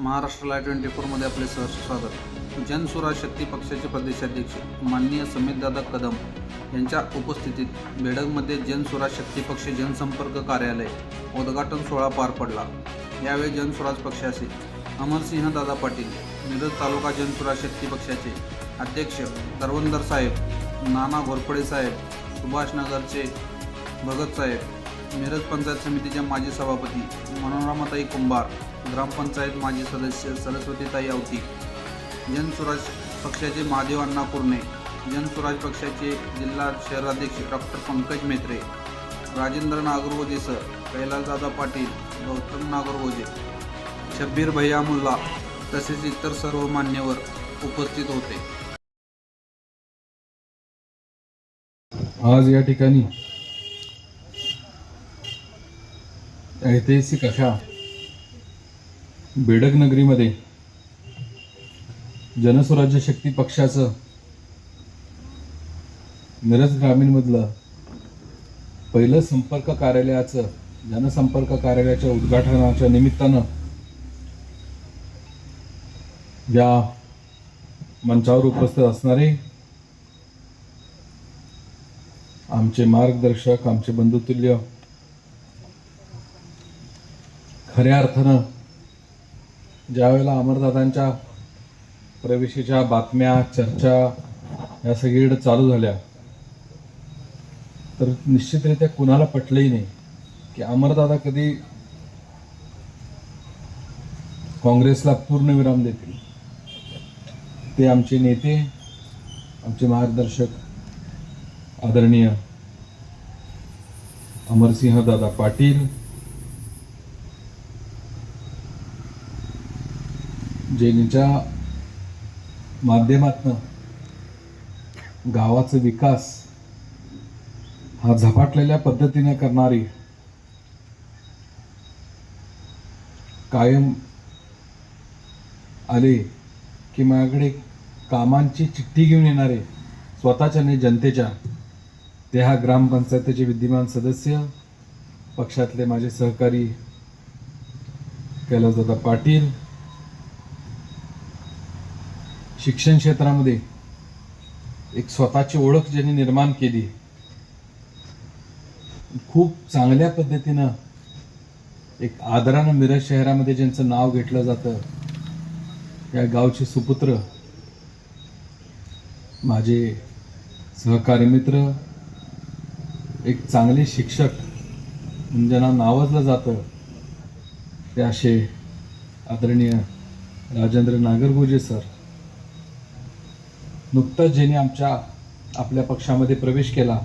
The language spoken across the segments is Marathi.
महाराष्ट्र लाईव्ह ट्वेंटी फोरमध्ये आपले सहर्ष स्वागत. जनसुराज शक्ती पक्षाचे प्रदेशाध्यक्ष माननीय समितदादा कदम यांच्या उपस्थितीत बेडगमध्ये जनसुराज शक्ती पक्ष जनसंपर्क कार्यालय उद्घाटन सोहळा पार पडला. यावेळी जनसुराज पक्षाचे अमरसिंह दादा पाटील मिरज तालुका जनसुराज शक्ती पक्षाचे अध्यक्ष दरवंदर साहेब नाना घोरपडे साहेब सुभाषनगरचे भगत साहेब मिरज पंचायत समितीच्या माजी सभापती मनोरमाताई कुंभार ग्रामपंचायत माजी सदस्य सरस्वतीताई आवती जनसुराज पक्षाचे महादेव अण्णा कुर्णे जनसुराज पक्षाचे जिल्हा शहराध्यक्ष डॉक्टर पंकज मेत्रे राजेंद्र नागरगोजे सर कैलासदादा पाटील गौतम नागरगोजे शब्बीर भैया मुल्ला तसेच इतर सर्व मान्यवर उपस्थित होते. आज या ठिकाणी ऐतिहासिक अशा बेडक नगरीमध्ये जनस्वराज्य शक्ती पक्षाचं मिरज ग्रामीणमधलं पहिलं संपर्क कार्यालयाचं जनसंपर्क कार्यालयाच्या उद्घाटनाच्या निमित्तानं या मंचावर उपस्थित असणारे आमचे मार्गदर्शक आमचे बंधुतुल्य खऱ्या अर्थानं ज्यावेळेला अमरदादांच्या प्रवेशाच्या बातम्या चर्चा या सगळीकडे चालू झाल्या तर निश्चितरित्या कुणाला पटलंही नाही की अमरदादा कधी काँग्रेसला पूर्णविराम देतील. ते आमचे नेते आमचे मार्गदर्शक आदरणीय अमरसिंह दादा पाटील ज्यांच्या माध्यमातनं गावाचा विकास हा झपाटलेल्या पद्धतीने करणारी कायम आले की माझ्याकडे कामांची चिठ्ठी घेऊन येणारे स्वतःच्या नाही जनतेच्या ते हा ग्रामपंचायतीचे विद्यमान सदस्य पक्षातले माझे सहकारी कैलासदादा पाटील शिक्षण क्षेत्रामध्ये एक स्वतःची ओळख ज्यांनी निर्माण केली खूप चांगल्या पद्धतीनं एक आदरानं मिरज शहरामध्ये ज्यांचं नाव घेतलं जातं या गावचे सुपुत्र माझे सहकारी मित्र एक चांगले शिक्षक ज्यांना नावाजलं जातं ते असे आदरणीय राजेंद्र नागरगोजे सर. नुकतंच ज्यांनी आमच्या आपल्या पक्षामध्ये प्रवेश केला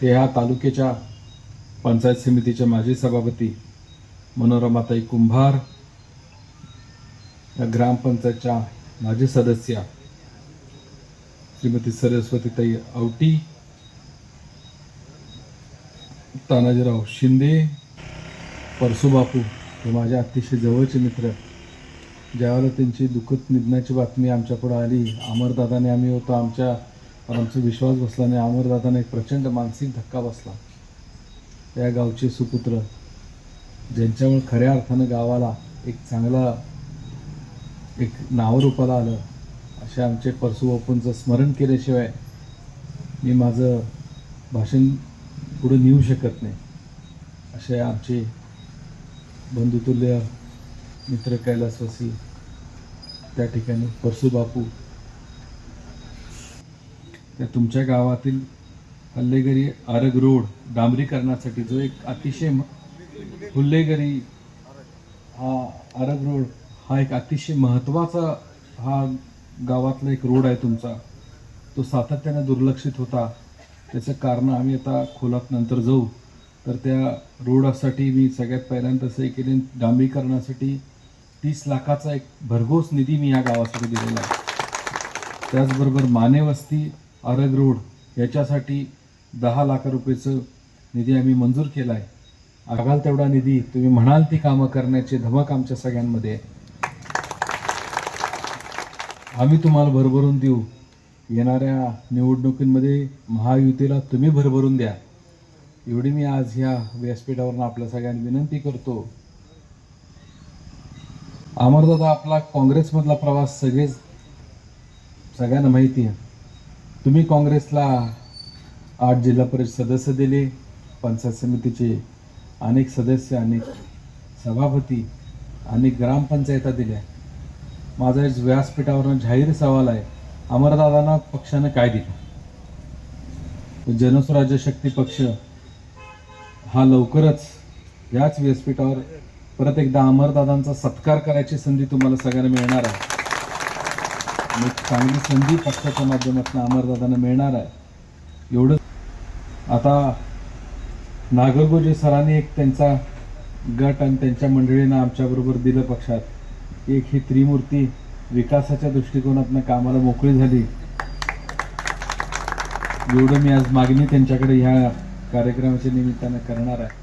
ते ह्या तालुक्याच्या पंचायत समितीच्या माजी सभापती मनोरमाताई कुंभार या ग्रामपंचायतच्या माजी सदस्या श्रीमती सरस्वतीताई आवटी तानाजीराव शिंदे परसुबापू हे माझे अतिशय जवळचे मित्र ज्यावेळेला त्यांची दुःखद निधनाची बातमी आमच्याकडं आली अमरदादाने आम्ही होतो आमच्या आमचा विश्वास बसला नाही अमरदादाने एक प्रचंड मानसिक धक्का बसला. त्या गावचे सुपुत्र ज्यांच्यामुळे खऱ्या अर्थानं गावाला एक चांगला एक नावरूपाला आलं अशा आमचे परशुबापूंचं स्मरण केल्याशिवाय मी माझं भाषण पुढे नेऊ शकत नाही असे आमचे बंधुतुल्य मित्र कैलासवासी त्या ठिकाणी परसुबापू. त्या तुमच्या गावातील हल्लेगरी आरग रोड डांबरीकरणासाठी जो एक अतिशय हुल्लेगरी हा आरग रोड हा एक अतिशय महत्त्वाचा हा गावातला एक रोड आहे तुमचा. तो सातत्याने दुर्लक्षित होता. त्याचं कारण आम्ही आता खोलात नंतर जाऊ. तर त्या रोडासाठी मी सगळ्यात पहिल्यांदा तसं केले डांबरीकरणासाठी तीस लाखाचा एक भरघोस निधी मी या गावासाठी दिलेला आहे. त्याचबरोबर मानेवस्ती अरग आरग रोड याच्यासाठी दहा लाख रुपयेचं निधी आम्ही मंजूर केला आहे. आगाल तेवढा निधी तुम्ही म्हणाल ती कामं करण्याची धमक आमच्या सगळ्यांमध्ये आहे. आम्ही तुम्हाला भरभरून देऊ. येणाऱ्या निवडणुकींमध्ये महायुतीला तुम्ही भरभरून द्या. एवढी मी आज ह्या व्यासपीठावरून आपल्या सगळ्यांनी विनंती करतो. अमरदादा आपला काँग्रेसमधला प्रवास सगळेच सगळ्यांना माहिती आहे. तुम्ही काँग्रेसला आठ जिल्हा परिषद सदस्य दिले पंचायत समितीचे अनेक सदस्य अनेक सभापती अनेक ग्रामपंचायता दिल्या. माझा एक व्यासपीठावरून जाहीर सवाल आहे अमरदादांना पक्षानं काय दिलं? जनस्वराज्य शक्ती पक्ष हा लवकरच याच व्यासपीठावर परत एकदा अमरदादांचा सत्कार करायची संधी तुम्हाला सगळ्यांना मिळणार आहे. आणि चांगली संधी पक्षाच्या माध्यमातून अमरदादांना मिळणार आहे. एवढं आता नागरगोजे सरांनी एक त्यांचा गट आणि त्यांच्या मंडळीनं आमच्याबरोबर दिलं पक्षात. एक ही त्रिमूर्ती विकासाच्या दृष्टिकोनातनं कामाला मोकळी झाली. एवढं मी आज मागणी त्यांच्याकडे ह्या कार्यक्रमाच्या निमित्तानं करणार आहे.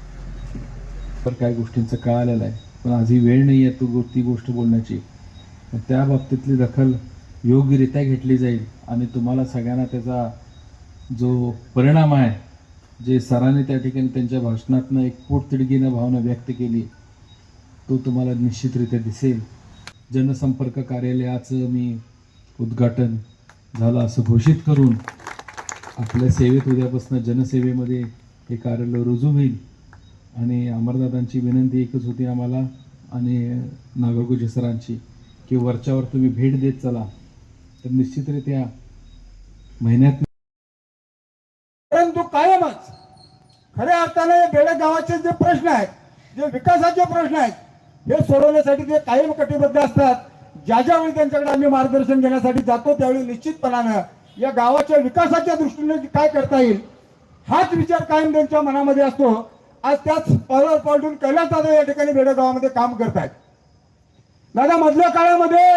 तर काय गोष्टींचं कळालेलं आहे पण आजही वेळ नाही आहे तो गो- ती गोष्ट बोलण्याची. पण त्या बाबतीतली दखल योग्यरित्या घेतली जाईल आणि तुम्हाला सगळ्यांना त्याचा जो परिणाम आहे जे सरांनी त्या ठिकाणी त्यांच्या भाषणातनं एक पोटतिडगीनं भावना व्यक्त केली तो तुम्हाला निश्चितरित्या दिसेल. जनसंपर्क कार्यालयाचं मी उद्घाटन झालं असं घोषित करून आपल्या सेवेत उद्यापासून जनसेवेमध्ये हे कार्यालय रुजू होईल. आणि अमरदादांची विनंती एकच होती आम्हाला आणि नागरगोजी सरांची की वरच्यावर तुम्ही भेट देत चला. तर निश्चितरित्या महिन्यात परंतु कायमच खऱ्या अर्थाने बेडक गावाचे जे प्रश्न आहेत जे विकासाचे प्रश्न आहेत हे सोडवण्यासाठी ते कायम कटिबद्ध असतात ज्या ज्यावेळी त्यांच्याकडे आम्ही मार्गदर्शन घेण्यासाठी जातो त्यावेळी निश्चितपणानं या गावाच्या विकासाच्या दृष्टीने काय करता येईल हाच विचार कायम त्यांच्या मनामध्ये असतो. आज त्याच पावलावर पालटून कैलास दादा या ठिकाणी बेडा गावामध्ये काम करतायत. दादा मधल्या काळामध्ये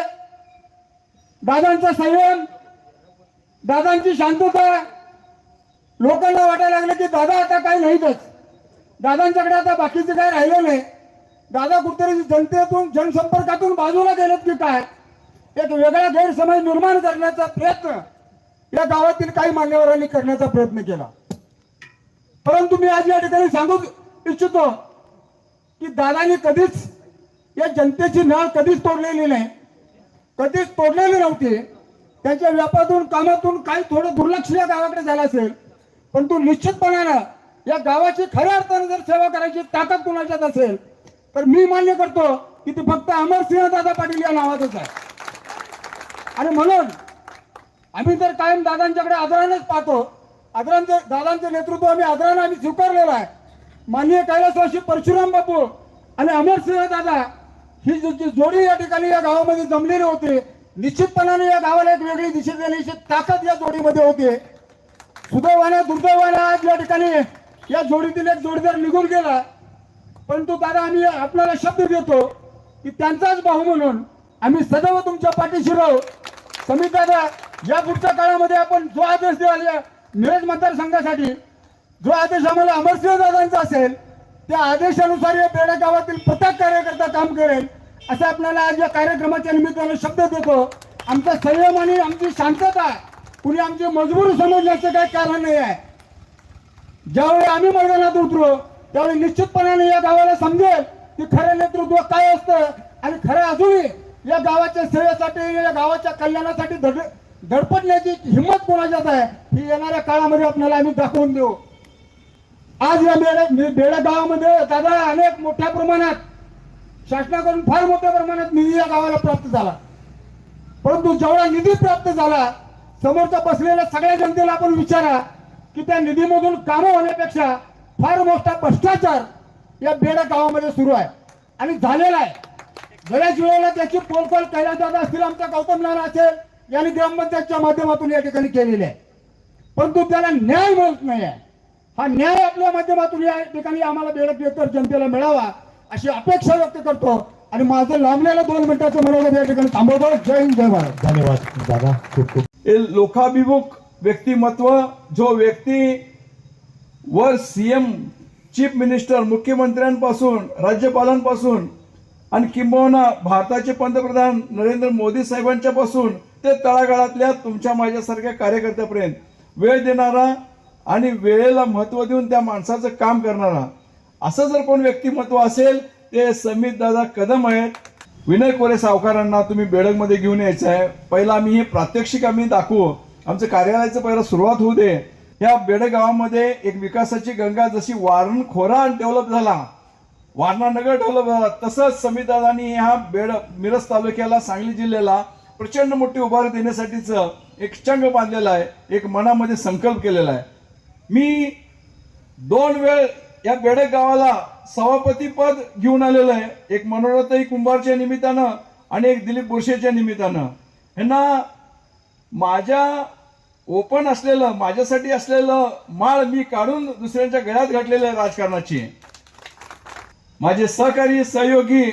दादांचा संयम दादांची शांतता लोकांना वाटायला लागलं की दादा आता काही नाहीतच. दादांच्याकडे आता बाकीचं काही राहिलं नाही. दादा कुठेतरी जनतेतून जनसंपर्कातून बाजूला गेलेत की काय? एक वेगळा गैरसमज निर्माण करण्याचा प्रयत्न या गावातील काही मान्यवरांनी करण्याचा प्रयत्न केला. परंतु मी आज या ठिकाणी सांगू इच्छितो की दादांनी कधीच या जनतेची नाळ कधीच तोडलेली नाही. कधीच तोडलेली नव्हती. त्यांच्या व्यापारातून कामातून काही थोडं दुर्लक्ष या गावाकडे झालं असेल. परंतु निश्चितपणानं या गावाची खऱ्या अर्थाने जर सेवा करायची ताकद कुणाच्यात असेल तर मी मान्य करतो की ती फक्त अमरसिंह दादा पाटील या नावातच आहे. आणि म्हणून आम्ही तर कायम दादांच्याकडे आदरानेच पाहतो आदरांचे दादांचे नेतृत्व आम्ही आदराने आम्ही स्वीकारलेलं आहे. माननीय कैलासवासी परशुराम बापू आणि अमरसिंह दादा ही जी जोडी या ठिकाणी या गावामध्ये जमलेली होती. निश्चितपणाने या गावाला एक वेगळी दिशा देण्याची ताकद या जोडीमध्ये होती. सुदैवाने दुर्दैवाने आज या ठिकाणी या जोडीतील एक जोडीदार निघून गेला. परंतु दादा आम्ही आपल्याला शब्द देतो की त्यांचाच भाऊ म्हणून आम्ही सदैव तुमच्या पाठीशी राहू. समित दादा या पुढच्या काळामध्ये आपण जो आदेश द्याल या मिरज मतदारसंघासाठी जो आदेश आम्हाला अमरसिंह दादांचा असेल त्या आदेशानुसार या बेडा गावातील प्रत्येक कार्यकर्ता काम करेल असं आपल्याला आज या कार्यक्रमाच्या निमित्तानं शब्द देतो. आमचा संयम आणि आमची शांतता कुणी आमची मजबूर समजण्याचं काही कारण नाही आहे. ज्यावेळी आम्ही मैदानात उतरू त्यावेळी निश्चितपणाने या गावाला समजेल की खरं नेतृत्व काय असतं आणि खरं अजूनही या गावाच्या सेवेसाठी या गावाच्या कल्याणासाठी धड धडपडण्याची हिंमत कोणाच्यात आहे ही येणाऱ्या काळामध्ये आपल्याला आम्ही दाखवून देऊ. आज या बेडा बेडा गावामध्ये दादा अनेक मोठ्या प्रमाणात शासनाकडून फार मोठ्या प्रमाणात निधी या गावाला प्राप्त झाला. परंतु जेवढा निधी प्राप्त झाला समोरचा बसलेल्या सगळ्या जनतेला आपण विचारा की त्या निधीमधून कामं होण्यापेक्षा फार मोठा भ्रष्टाचार या बेडा गावामध्ये सुरू आहे. आणि झालेला आहे. बऱ्याच वेळेला त्याची पोलपाल कैलास दादा असतील आमचा गौतम नाना असेल यांनी ग्रामपंचायतच्या माध्यमातून या ठिकाणी केलेली आहे. परंतु त्याला न्याय मिळत नाही आहे. हा न्याय आपल्या माध्यमातून या ठिकाणी आम्हाला बेडक बेहतर जनतेला मिळावा अशी अपेक्षा व्यक्त करतो. आणि माझं लांबलेलं दोन मिनिटाचं मनोगत या ठिकाणी थांबवतो. जय हिंद जय भारत. धन्यवाद दादा. खूप खूप. लोकाभिमुख व्यक्तिमत्व जो व्यक्ती वर सीएम चीफ मिनिस्टर मुख्यमंत्र्यांपासून राज्यपालांपासून आणि किंबहुना भारताचे पंतप्रधान नरेंद्र मोदी साहेबांच्या पासून ते तळागाळातल्या तुमच्या माझ्यासारख्या कार्यकर्त्यापर्यंत वेळ देणारा आणि वेळेला महत्त्व देऊन त्या माणसाचं काम करणारा. असं जर कोण व्यक्तिमत्व असेल ते समित दादा कदम आहेत. विनय कोरे सावकारांना तुम्ही बेडकमध्ये घेऊन यायचं आहे पहिला आम्ही हे प्रात्यक्षिक आम्ही दाखवू. आमचं कार्यालयाचं पहिला सुरुवात होऊ दे. या बेडगावामध्ये एक विकासाची गंगा जशी वारण खोरा डेव्हलप झाला वारणा नगर डेव्हलप झाला तसंच समितदादांनी ह्या बेड मिरज तालुक्याला सांगली जिल्ह्याला प्रचंड मोठी उभारी देण्यासाठीचं एक चंग बांधलेला आहे. एक मनामध्ये संकल्प केलेला आहे. मी दोन वेळ या बेडक गावाला सभापती पद घेऊन आलेलं आहे. एक मनोरथई कुंभारच्या निमित्तानं आणि एक दिलीप बोरशेच्या निमित्तानं. ह्यांना माझ्या ओपन असलेलं माझ्यासाठी असलेलं माळ मी काढून दुसऱ्यांच्या गळ्यात घातलेलं आहे राजकारणाची. माझे सहकारी सहयोगी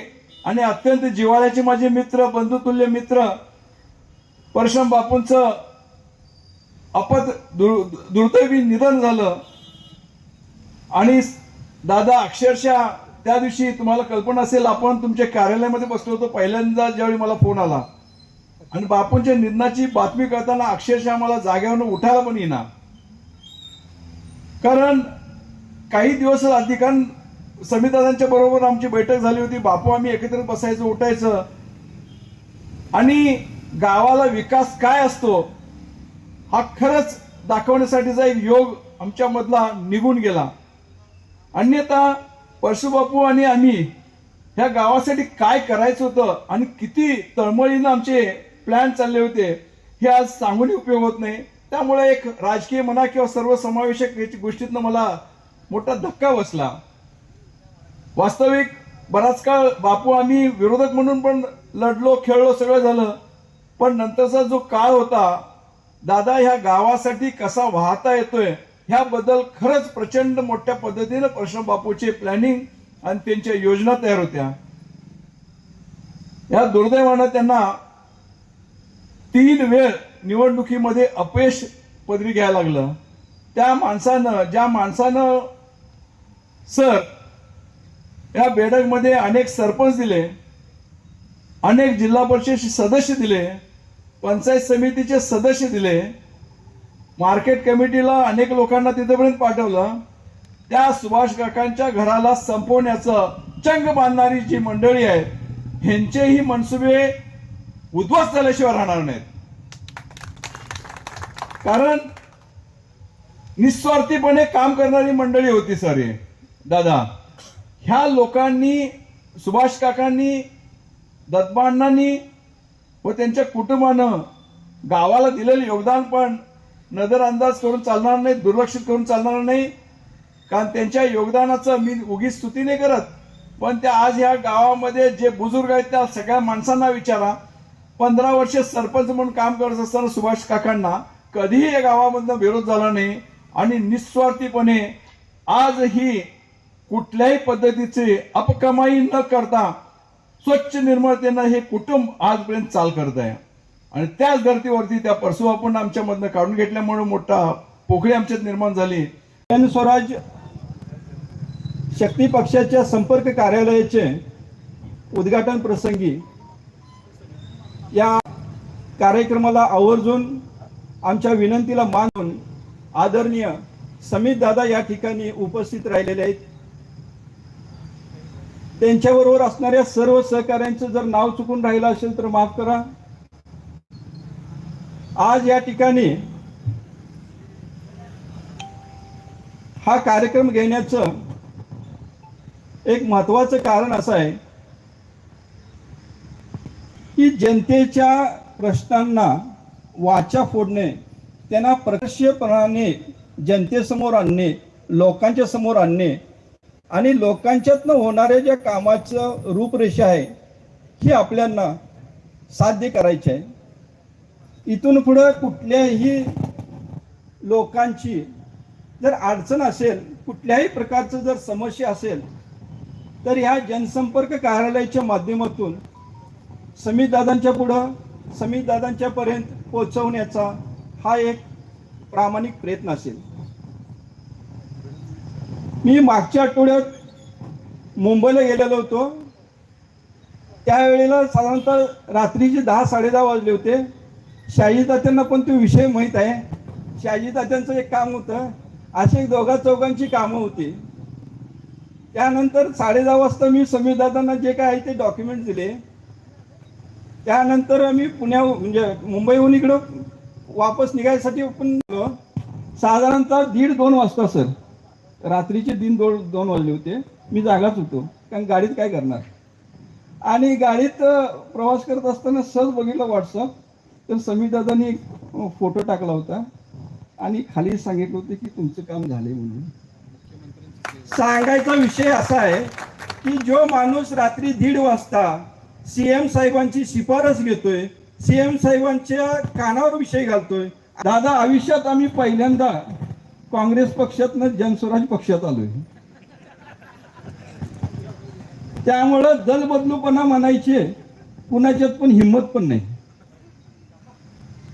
आणि अत्यंत जिवाळ्याचे माझे मित्र बंधुतुल्य मित्र परशम बापूंचं अपत दुर् दुर्दैवी निधन झालं. आणि दादा अक्षरशः त्या दिवशी तुम्हाला कल्पना असेल आपण तुमच्या कार्यालयामध्ये बसलो होतो पहिल्यांदा ज्यावेळी मला फोन आला. आणि बापूंच्या निधनाची बातमी करताना अक्षरशः मला जागेवरून उठायला पण येणार कारण काही दिवस आधी कारण समितादांच्या बरोबर आमची बैठक झाली होती बापू आम्ही एकत्र बसायचं उठायचं. आणि गावाला विकास काय असतो? हा खरंच दाखवण्यासाठीचा एक योग आमच्यामधला निघून गेला. अन्यथा परशुबापू आणि आम्ही ह्या गावासाठी काय करायचं होतं आणि किती तळमळीनं आमचे प्लॅन चालले होते हे आज सांगून उपयोग होत नाही. त्यामुळे एक राजकीय म्हणा किंवा सर्वसमावेशक याची गोष्टीतनं मला मोठा धक्का बसला. वास्तविक बराच काळ बापू आम्ही विरोधक म्हणून पण लढलो खेळलो सगळं झालं. पण नंतरचा जो काळ होता दादा ह्या गावासाठी कसा वाहता येतोय? ह्याबद्दल खरंच प्रचंड मोठ्या पद्धतीनं प्रश्न बापूचे प्लॅनिंग आणि त्यांच्या योजना तयार होत्या. या दुर्दैवानं त्यांना तीन वेळ निवडणुकीमध्ये अपयश पदवी घ्यायला लागलं. त्या माणसानं ज्या माणसानं सर या बेडकमध्ये अनेक सरपंच दिले अनेक जिल्हा परिषद सदस्य दिले पंचायत समितीचे सदस्य दिले. मार्केट कमिटीला अनेक लोकांना तिथेपर्यंत पाठवलं. त्या सुभाष काकांच्या घराला संपवण्याचं चंग बांधणारी जी मंडळी आहे ह्यांचेही मनसुबे उद्ध्वस्त झाल्याशिवाय राहणार नाहीत. कारण निस्वार्थीपणे काम करणारी मंडळी होती सर. हे दादा ह्या लोकांनी सुभाष काकांनी दत्तबांनांनी व त्यांच्या कुटुंबानं गावाला दिलेलं योगदान पण नजरअंदाज करून चालणार नाही दुर्लक्षित करून चालणार नाही. कारण त्यांच्या योगदानाचं मी उगी स्तुती नाही करत. पण त्या आज ह्या गावामध्ये जे बुजुर्ग आहेत त्या सगळ्या माणसांना विचारा. पंधरा वर्ष सरपंच म्हणून काम करत असताना सुभाष काकांना कधीही या गावामधनं विरोध झाला नाही आणि निस्वार्थीपणे आजही कुठल्याही पद्धतीचे अपकमाई न करता स्वच्छ निर्मळतेनं हे कुटुंब आजपर्यंत चाल करत आहे. आणि त्याच धर्तीवरती त्या परशुबापूंना आमच्यामधनं काढून घेतल्यामुळे मोठा पोखळी आमच्यात निर्माण झाली. जन स्वराज शक्ती पक्षाच्या संपर्क कार्यालयाचे उद्घाटन प्रसंगी या कार्यक्रमाला आवर्जून आमच्या विनंतीला मानून आदरणीय समित दादा या ठिकाणी उपस्थित राहिलेले आहेत. त्यांच्याबरोबर असणाऱ्या सर्व सहकाऱ्यांचं जर नाव चुकून राहिलं असेल तर माफ करा. आज या ठिकाणी हा कार्यक्रम घेण्याचं एक महत्वाचं कारण असं आहे की जनतेच्या प्रश्नांना वाचा फोडणे त्यांना प्रकर्षपणाने जनतेसमोर आणणे लोकांच्या समोर आणणे आणि लोकांच्यातनं होणाऱ्या ज्या कामाचं रूपरेषा आहे ही आपल्यांना साध्य करायची आहे. इथून पुढं कुठल्याही लोकांची जर अडचण असेल कुठल्याही प्रकारचं जर समस्या असेल तर ह्या जनसंपर्क कार्यालयाच्या माध्यमातून समित दादांच्या पुढं समित दादांच्या पोहोचवण्याचा हा एक प्रामाणिक प्रयत्न असेल. मी मागच्या आठवड्यात मुंबईला गेलेलो होतो. त्यावेळेला साधारणतः रात्रीचे दहा साडेदहा वाजले होते. शाही तात्यांना पण तो विषय माहीत आहे. शहाजी तात्यांचं एक काम होतं. अशी एक दोघा चौघांची कामं होती. त्यानंतर साडेदहा वाजता मी समीरदादांना जे काय आहे ते डॉक्युमेंट दिले. त्यानंतर मी पुण्या म्हणजे मुंबईहून इकडं वापस निघायसाठी पण साधारणतः दीड दोन वाजता सर. रात्रीचे दिन दोन दोन वाजले होते. मी जागाच होतो. कारण गाडीत काय करणार? आणि गाडीत प्रवास करत असताना सहज बघितलं व्हॉट्सअप तर समीर दादांनी एक फोटो टाकला होता. आणि खाली सांगितलं होतं की तुमचं काम झालंय म्हणून. सांगायचा विषय असा आहे की जो माणूस रात्री दीड वाजता सीएम साहेबांची शिफारस घेतोय सीएम साहेबांच्या कानावर विषय घालतोय. दादा आयुष्यात आम्ही पहिल्यांदा काँग्रेस पक्षातनं जनस्वराज पक्षात आलोय. त्यामुळं दल बदलूपणा म्हणायचे कुणाच्यात पण हिंमत पण नाही.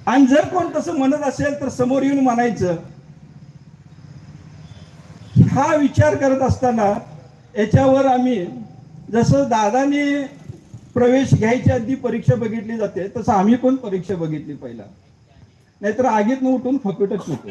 आणि जर कोण तसं म्हणत असेल तर समोर येऊन म्हणायचं हा विचार करत असताना याच्यावर आम्ही जसं दादानी प्रवेश घ्यायच्या आधी परीक्षा बघितली जाते तसं आम्ही पण परीक्षा बघितली पहिला. नाहीतर आगीत न उठून फकटच होतो.